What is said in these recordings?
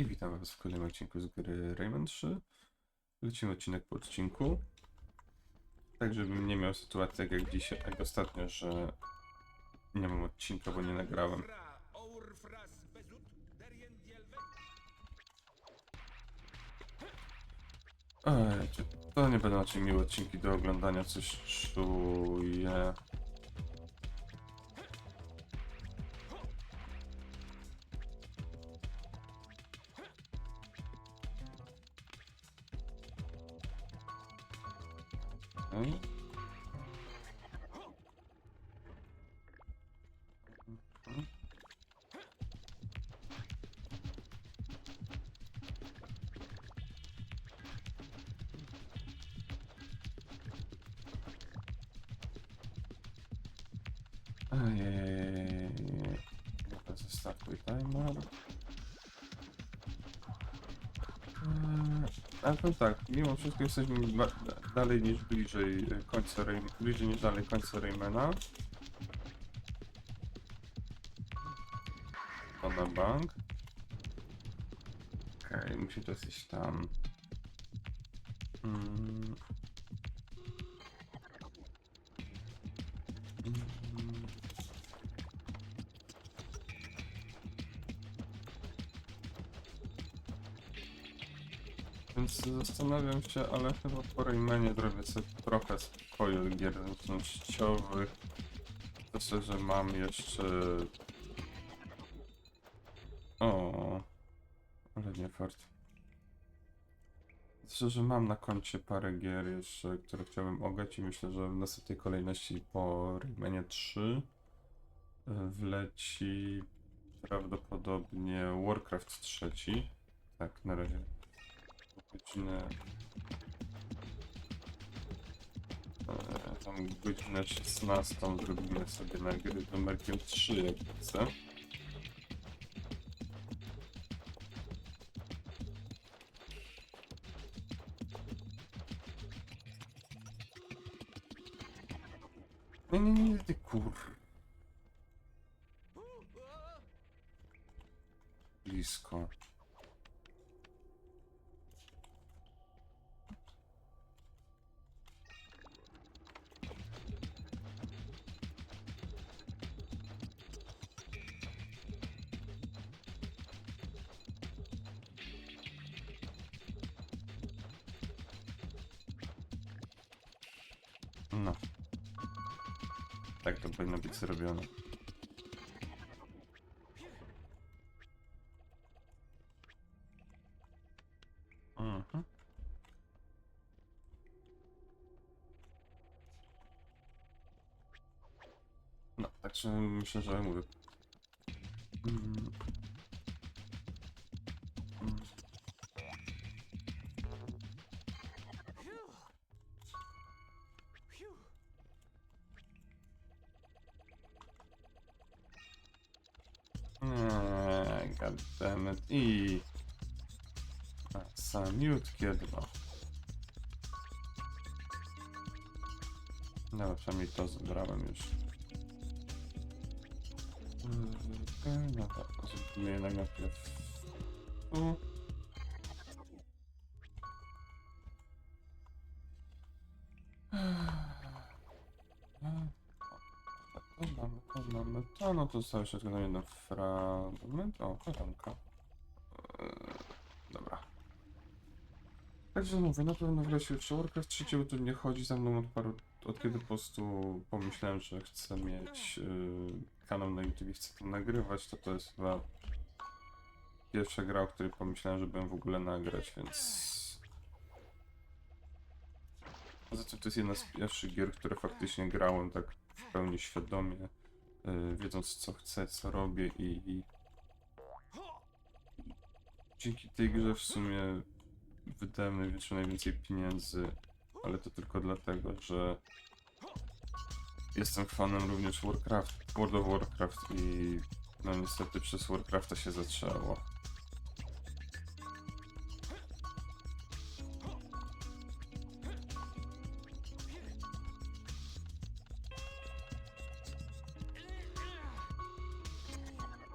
I witam Was w kolejnym odcinku z gry Rayman 3. Lecimy odcinek po odcinku. Tak, żebym nie miał sytuacji tak jak dzisiaj, jak ostatnio, że nie mam odcinka, bo nie nagrałem. Ej, to nie będą raczej miłe odcinki do oglądania, coś czuję. Dobra, Zestakuj timer. Eee, Ale to tak, mimo wszystko jesteśmy dalej niż bliżej końca Ray- bliżej niż dalej końca Raymana. To na bank. Okej, musi to iść tam. Zastanawiam się, ale chyba po Raymanie zrobię sobie trochę spokoju gier zręcznościowych. Myślę, że mam jeszcze... O, ale nie fart. Myślę, że mam na koncie parę gier jeszcze, które chciałbym ograć i myślę, że w następnej kolejności po Raymanie 3 y, wleci prawdopodobnie Warcraft 3. Tak, na razie godzinę. E, tam godzinę 16 zrobimy sobie na gry z numerkiem 3, jak chcę. No. Tak to powinno być zrobione. Mhm. No, także myślę, że mówię. Samiutkie dwa. No, przynajmniej to zebrałem już. Eee, No to zrobimy jednak najpierw tu. Eee, to mamy, to mamy, to no to zostało jeszcze tylko na jeden fragment. O, koronka. Eee, dobra. Także mówię, na pewno wreszcie jeszcze Warcraft 3, bo tu nie chodzi za mną od paru, od kiedy po prostu pomyślałem, że chcę mieć yy, kanał na YouTube i chcę to nagrywać, to to jest chyba pierwsza gra, o której pomyślałem, że będę w ogóle nagrać, więc... Poza tym to jest jedna z pierwszych gier, które faktycznie grałem tak w pełni świadomie, yy, wiedząc co chcę, co robię i, i dzięki tej grze w sumie wydałem najwięcej, najwięcej pieniędzy, ale to tylko dlatego, że jestem fanem również Warcraft, World of Warcraft i no niestety przez Warcrafta się zaczęło.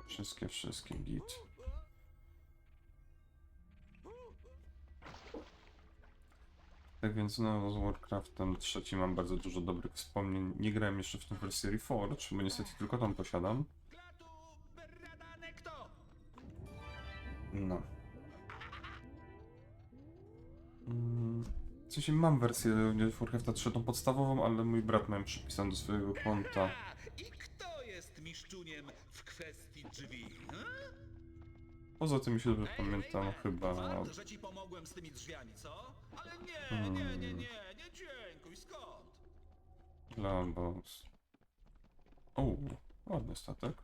Wszystkie, wszystkie git. Tak więc no, z Warcraftem trzeci mam bardzo dużo dobrych wspomnień. Nie grałem jeszcze w tę wersję Reforged, bo niestety tylko tam posiadam. No. Mm, W sensie mam wersję Warcrafta 3 tą podstawową, ale mój brat miał przypisaną do swojego konta. I kto jest w kwestii drzwi? hmm? Poza tym, jeśli dobrze pamiętam, chyba... Warto, że ci pomogłem z tymi drzwiami, co? Ale nie, nie, nie, Hmm. nie, nie dziękuj, skąd? Lambos. O, ładny statek.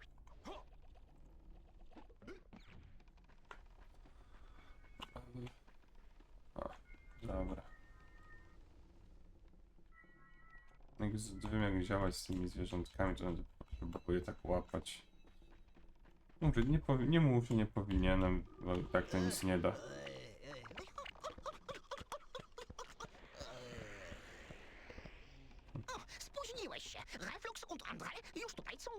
A, dobra. Jak z- wiem jak działać z tymi zwierzątkami, to będę próbował je tak łapać. Mówię, nie, powi- nie mów, że nie powinienem, bo tak to nic nie da. O, spóźniłeś się. Reflux und André już tutaj są.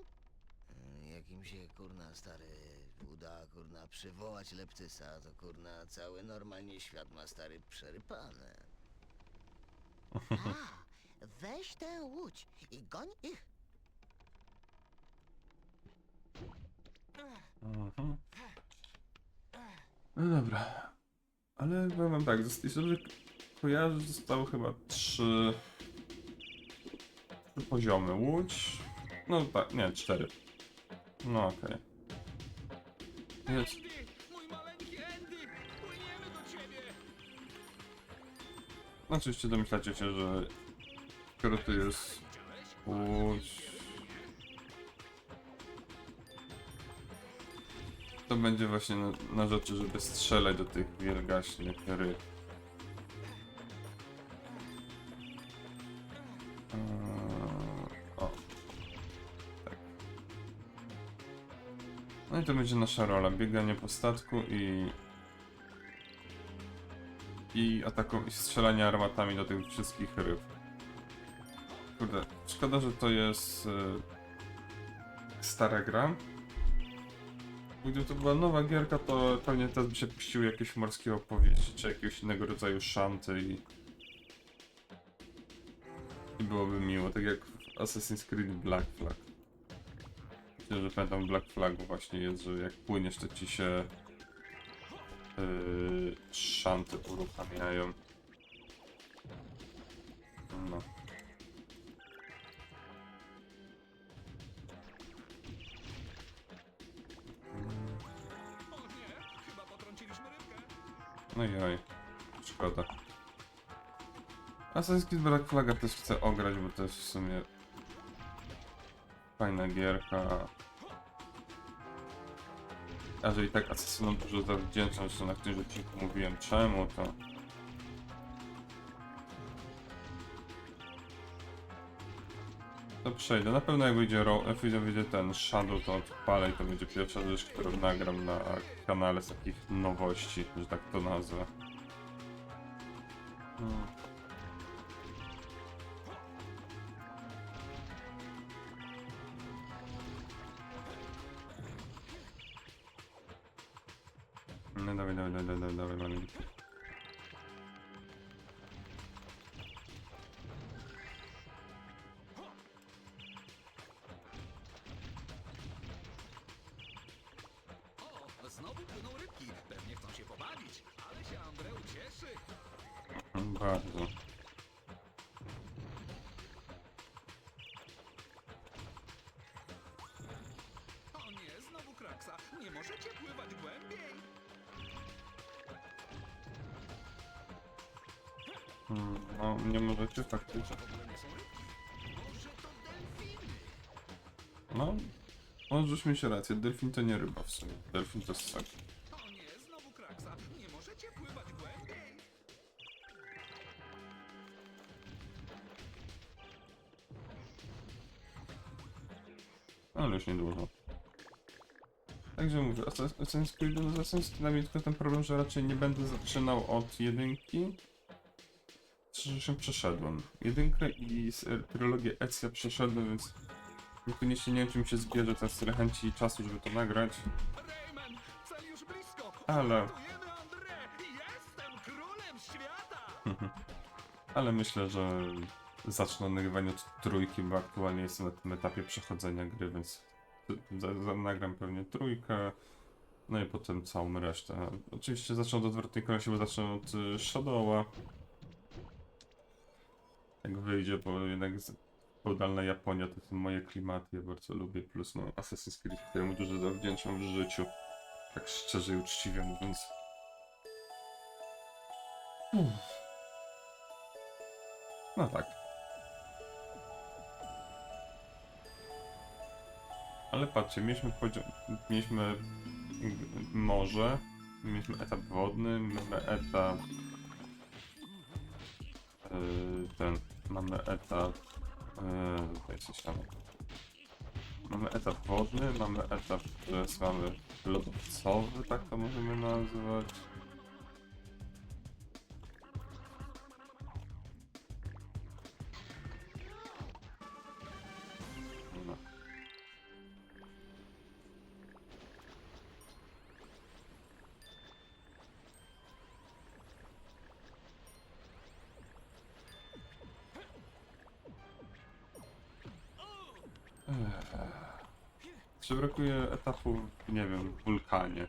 Jak im się kurna stary uda kurna przywołać leptysa, to kurna cały normalnie świat ma stary przerypane. A, weź tę łódź i goń ich. Mhm. No dobra. Ale powiem wam tak, zosta- jeśli dobrze kojarzę, zostały chyba trzy, trzy poziomy. Łódź. No tak, nie, cztery. No okej. Jest. No oczywiście domyślacie się, że skoro to jest łódź, to będzie właśnie na, na rzeczy, żeby strzelać do tych wielgaśnych ryb. Eee, No i to będzie nasza rola. Bieganie po statku i... I ataku... i strzelanie armatami do tych wszystkich ryb. Kurde, szkoda, że to jest... e, stara gra. Gdyby to była nowa gierka, to pewnie teraz by się puściły jakieś morskie opowieści, czy jakiegoś innego rodzaju szanty i... I byłoby miło, tak jak w Assassin's Creed Black Flag. Że pamiętam Black Flagu właśnie jest, że jak płyniesz, to ci się... Yy, szanty uruchamiają. No. No i oj, szkoda. Assassin's Creed Black Flaga też chcę ograć, bo to jest w sumie fajna gierka. A że i tak Assassinom dużo zawdzięczam, że na którymś odcinku mówiłem czemu, to... To przejdę. Na pewno jak wyjdzie, ro- jak wyjdzie, wyjdzie ten Shadow, to odpalę i to będzie pierwsza rzecz, którą nagram na kanale z takich nowości, że tak to nazwę. Hmm. Bardzo. O nie, znowu kraksa. Nie możecie pływać głębiej. Hmm, No, nie możecie faktycznie. Może to delfiny? No, możesz mieć rację, delfin to nie ryba w sumie. Delfin to ssak. Już niedługo. Także mówię, Assas- Assassin's Creed, Assassin's Creed miał tylko ten problem, że raczej nie będę zaczynał od jedynki. Zresztą przeszedłem. Jedynkę i e, trylogię Ezja przeszedłem, więc niekoniecznie nie wiem, czy mi się zbierze teraz tyle chęci i czasu, żeby to nagrać. Ale-. Ale myślę, że zacznę od nagrywania od trójki, bo aktualnie jestem na tym etapie przechodzenia gry, więc nagram pewnie trójkę, no i potem całą resztę. Oczywiście zacznę od odwrotnej kolejności, bo zacznę od y, Shadowa. Jak wyjdzie, bo jednak feudalna Japonia to są moje klimaty, ja bardzo lubię, plus no Assassin's Creed, któremu dużo zawdzięczam w życiu. Tak szczerze i uczciwie mówiąc. Uff. No tak. Ale patrzcie, mieliśmy mieliśmy morze, mieliśmy etap wodny, mamy etap yy, ten, mamy etap yy, tutaj. Mamy etap wodny, mamy etap, teraz mamy lodowcowy, tak to możemy nazwać. Brakuje etapu, nie wiem, w wulkanie?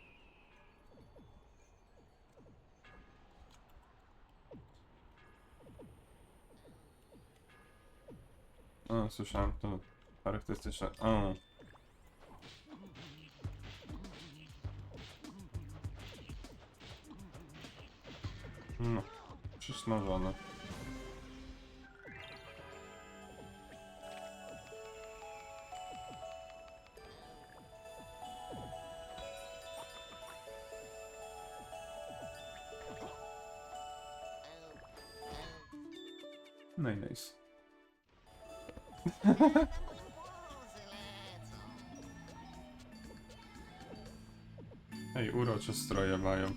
A, słyszałem to charakterystyczne. A. No, przysmażone. Urocze stroje mają.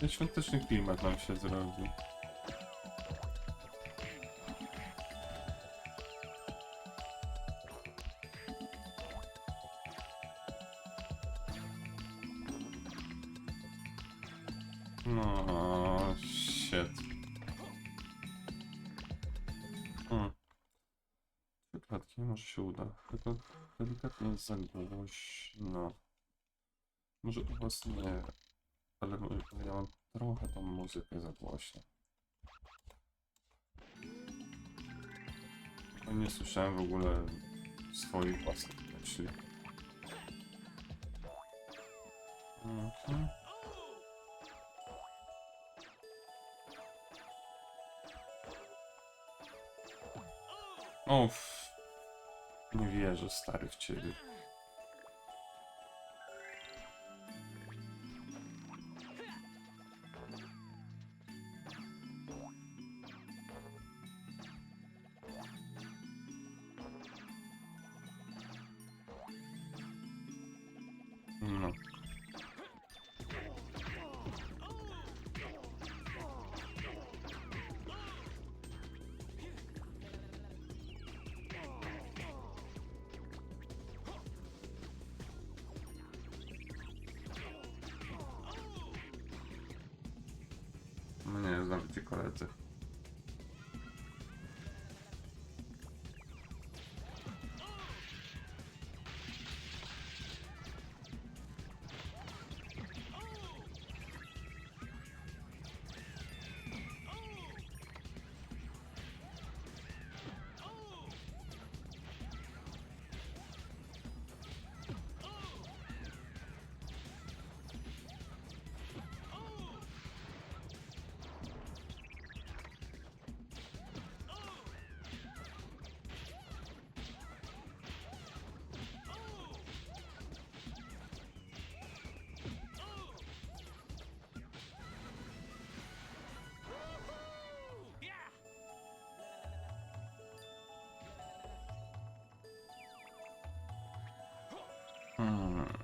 Ten świąteczny klimat nam się zrobił. Za głośno. Może u was nie, ale mo- ja mam trochę tą muzykę za głośno. No nie słyszałem w ogóle swoich własnych myśli. Mhm. Uff. Nie wierzę, stary, w ciebie.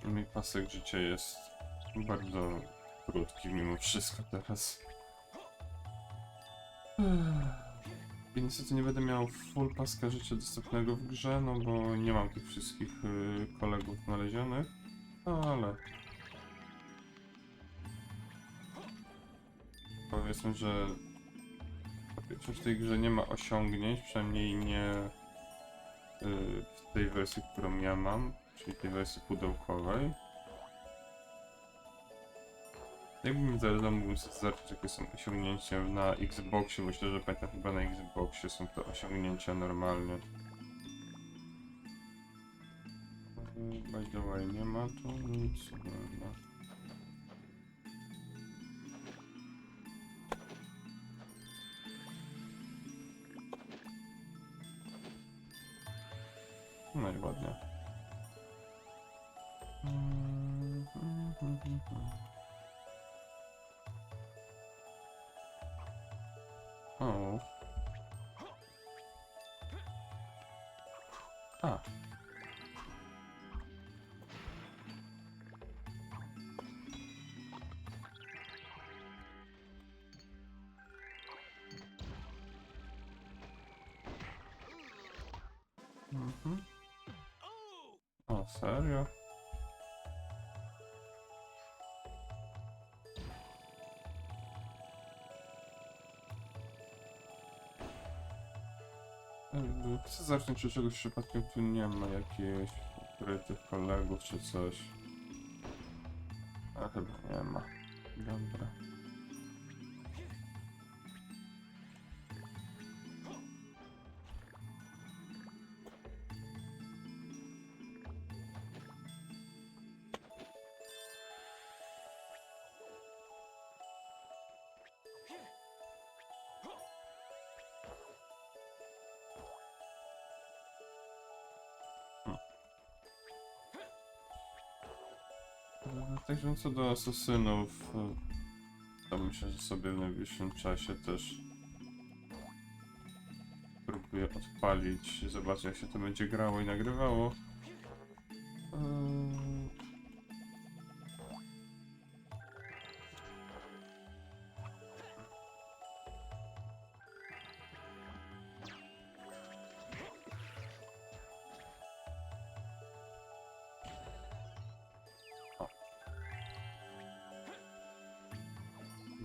Mój pasek życia jest bardzo krótki mimo wszystko teraz. Niestety nie będę miał full paska życia dostępnego w grze, no bo nie mam tych wszystkich y, kolegów znalezionych, no ale... Powiedzmy, że w tej grze nie ma osiągnięć, przynajmniej nie y, w tej wersji, którą ja mam, czyli tej wersji pudełkowej. Jakby mi zależało, mógłbym sobie zobaczyć, jakie są osiągnięcia na Xboxie, myślę, że pamiętam chyba na Xboxie są to osiągnięcia normalnie. By the way, nie ma tu nic, nie ma. No i ładnie. O. A. Mhm. O, serio? Chcę zacząć, czy czegoś przypadkiem tu nie ma jakichś ukrytych kolegów czy coś. Także co do asesynów, e, to myślę, że sobie w najbliższym czasie też spróbuję odpalić, zobaczę jak się to będzie grało i nagrywało.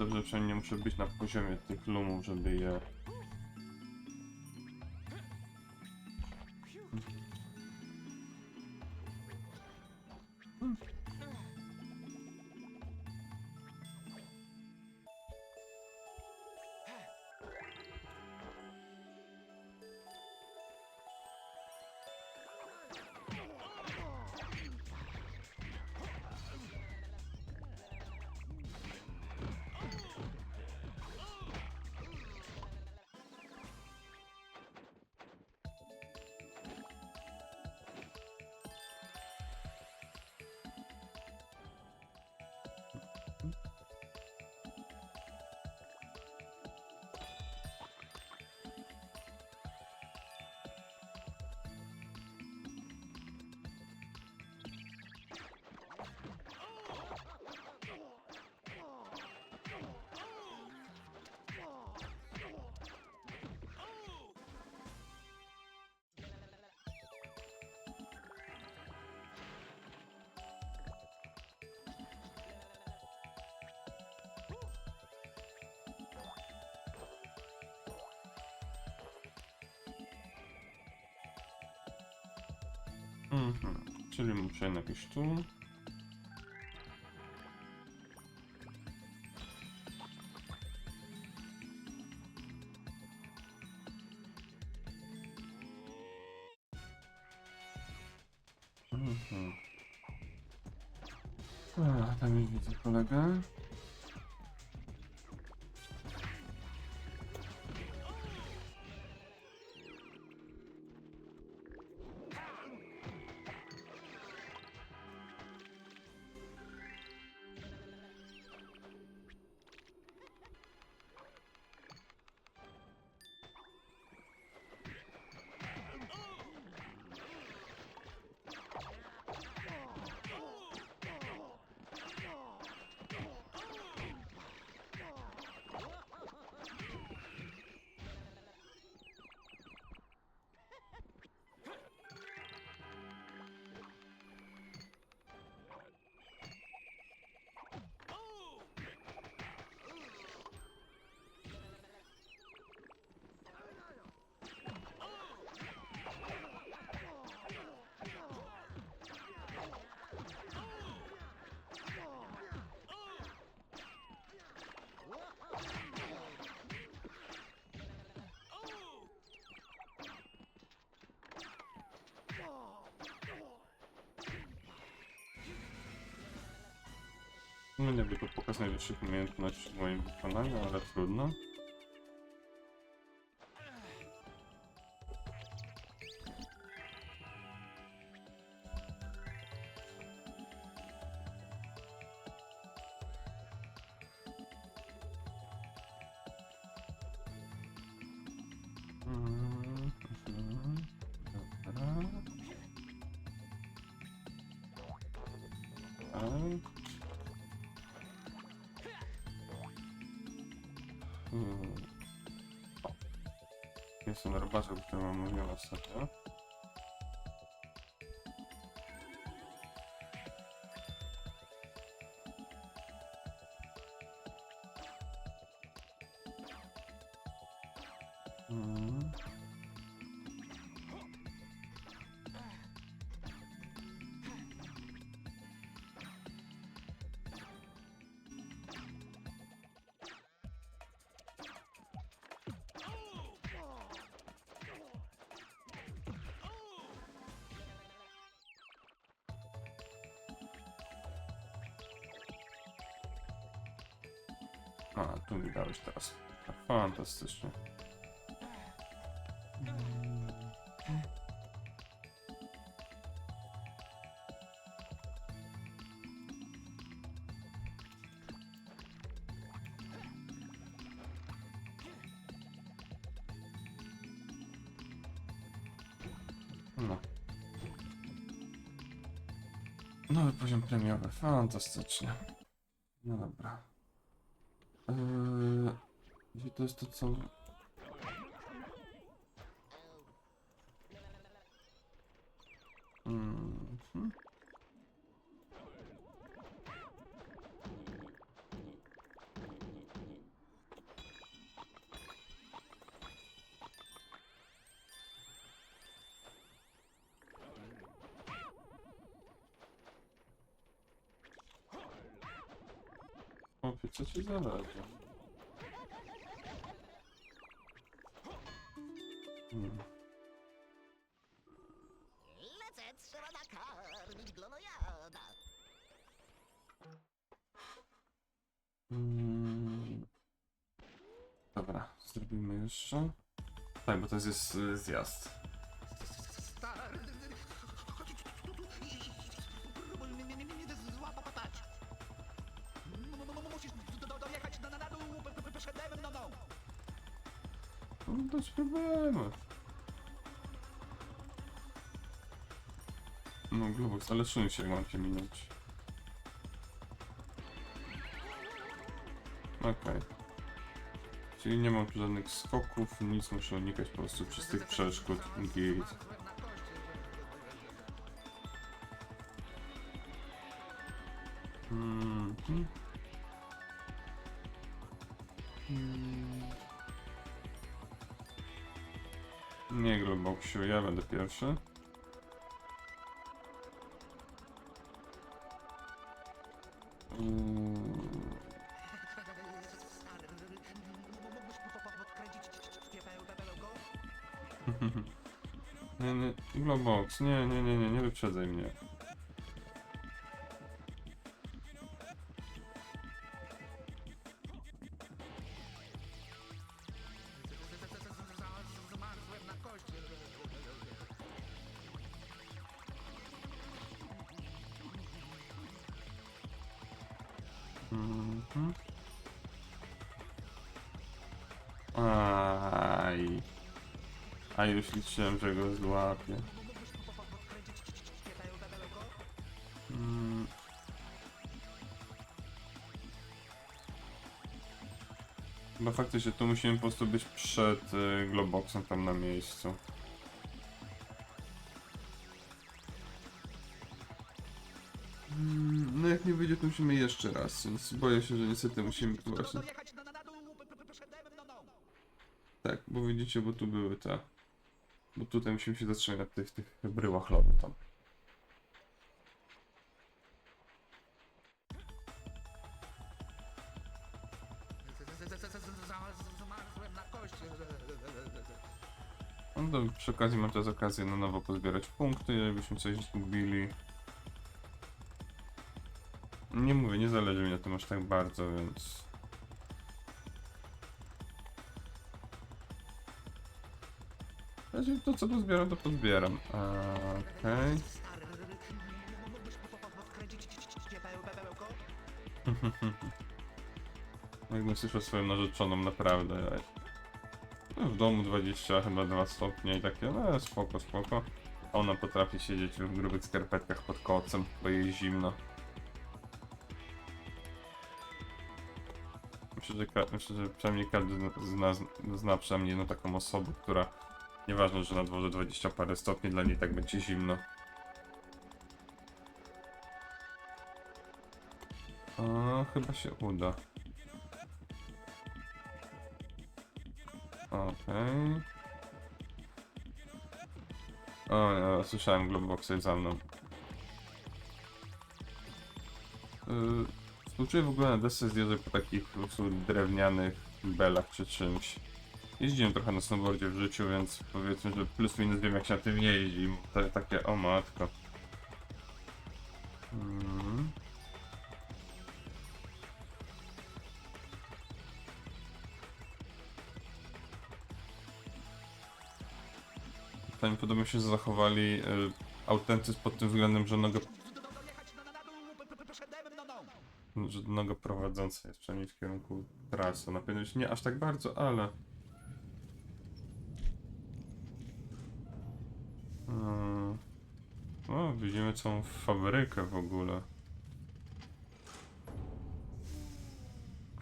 Dobrze, przynajmniej nie muszę być na poziomie tych lumów, żeby je... Mhm. Czyli muszę iść tu. Mhm. A, tam już widzę kolegę. No nie by to pokaz najwyższych umiejętności w moim wykonaniu, ale trudno. Hmm. O. Jest ten herbaczek, o którym mówiłem ostatnio. Dałeś teraz. Fantastycznie. No. Nowy poziom premiowy, fantastycznie. No dobra. Eee, gdzie to jest to co... Mhm. Opie, co ci zależy? Jest, zjazd. Złapać. Musisz do- do- dojechać na, na, dół, przede mną. No to spróbujemy. No, Globox, ale szuj się, jak mam minąć. Okej. Czyli nie mam tu żadnych skoków, nic muszę unikać po prostu czystych przeszkód. Git. Mm. Nie Globoxiu, ja będę pierwszy. Globox, nie, nie, nie, nie, nie wyprzedzaj mnie. Mhm. Aj. A już liczyłem, że go złapię. Chyba faktycznie tu musimy po prostu być przed y, Globoxem tam na miejscu. Mm, No jak nie wyjdzie, to musimy jeszcze raz, więc boję się, że niestety musimy tu właśnie... Dojechać na, na dół, p- p- przede mną. Tak, bo widzicie, bo tu były te... Bo tutaj musimy się zatrzymać na tych, tych bryłach lodu tam. No to przy okazji mam teraz okazję na nowo pozbierać punkty, jakbyśmy coś zgubili. Nie mówię, nie zależy mi na tym aż tak bardzo, więc... Znaczy, to co pozbieram, to pozbieram. A, Okej. Pełko? Jakbym słyszał swoją narzeczoną, naprawdę. W domu 20, chyba 2 stopnie i takie, no spoko, spoko. Ona potrafi siedzieć w grubych skarpetkach pod kocem, bo jej zimno. Myślę, że, myślę, że przynajmniej każdy z nas zna przynajmniej jedną taką osobę, która nieważne, że na dworze 20 parę stopni, dla niej tak będzie zimno. A, chyba się uda. Okej. O, ja słyszałem Globeboxa jest za mną. Yy, w ogóle na desce zjeżdżać po takich po prostu drewnianych belach czy czymś. Jeździłem trochę na snowboardzie w życiu, więc powiedzmy, że plus minus wiem jak się na tym jeździ. Te, takie, o matko. Się zachowali y, autentyzm pod tym względem, że noga, no. że noga prowadząca jest przynajmniej w kierunku trasy. Na pewno nie aż tak bardzo, ale... Mm. O, widzimy całą fabrykę w ogóle.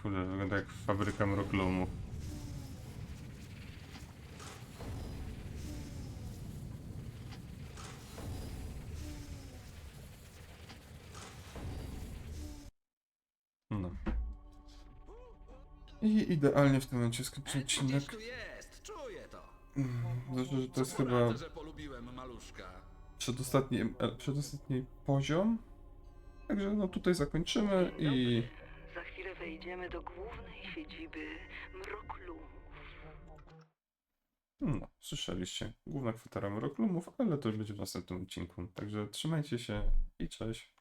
Kurde, wygląda jak fabryka mroklumów. Idealnie w tym momencie skończył odcinek. Gdzieś tu jest, czuję to. Znaczy, że to jest chyba poradzę, że polubiłem maluszka. przedostatni, e, przedostatni poziom. Także no tutaj zakończymy i Za chwilę wejdziemy do głównej siedziby Mroklumów. no, słyszeliście. Główna kwatera Mroklumów, ale to już będzie w następnym odcinku. Także trzymajcie się i cześć.